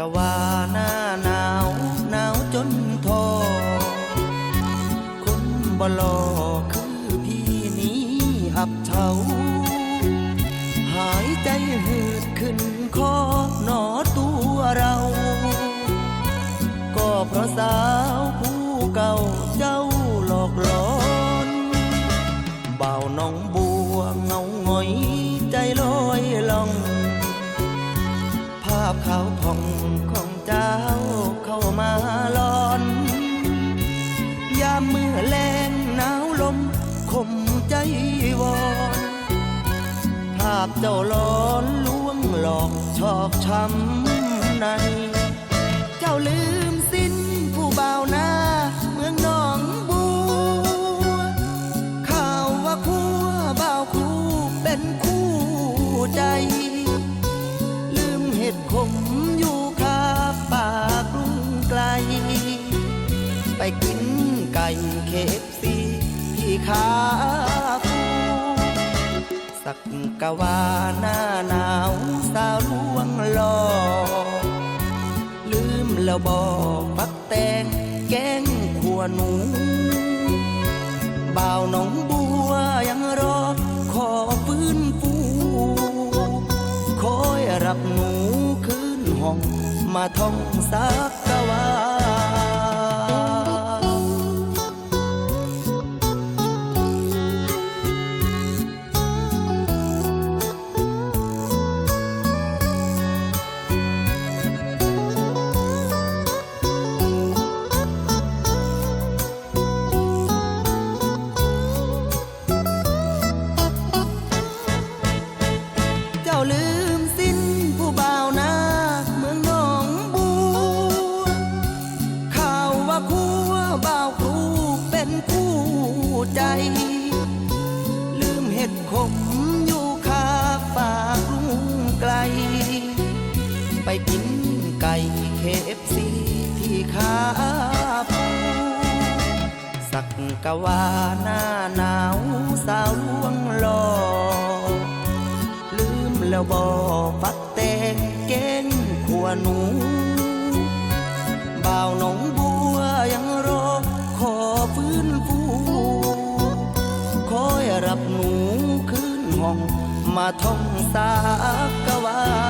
ก็ว่าหน้าหนาวหนาวจนท้อคนบ่หลอคือพี่นี้หับเฉาหายใจหืดขึ้นคอหนอตาพขาวผ่องของเจ้าเข้ามาลอน ยามเมื่อแรงหนาวลมคมใจวอนภาพเจ้าล้อนลวงหลอกชอกช้ำใน เจ้าลืมสิ้นผู้บ่าวนาเมืองนองบัวข่าวว่าคู่บ่าวครูเป็นคู่ใจ มเห็ดขมอยู่คาปากรุงไกล ไปกินไก่เคฟซีที่ขาคูสักกะว่าหน้าหนาวสาวลวงหลอลืมแล้วบอกปักแตงแกงขัวหนูบ่าวหนองบั สักกะว่าเจ้าลืม บ่าวครูเป็นคู่ใจ ลืมเห็ดขมอยู่คาฝากลุงไกล ไปกินไก่เคฟซีที่ขาปูสักกะว่าหน้าหนาวสาวลวงหลอลืมแล้วบ่ มาท่องสากว่า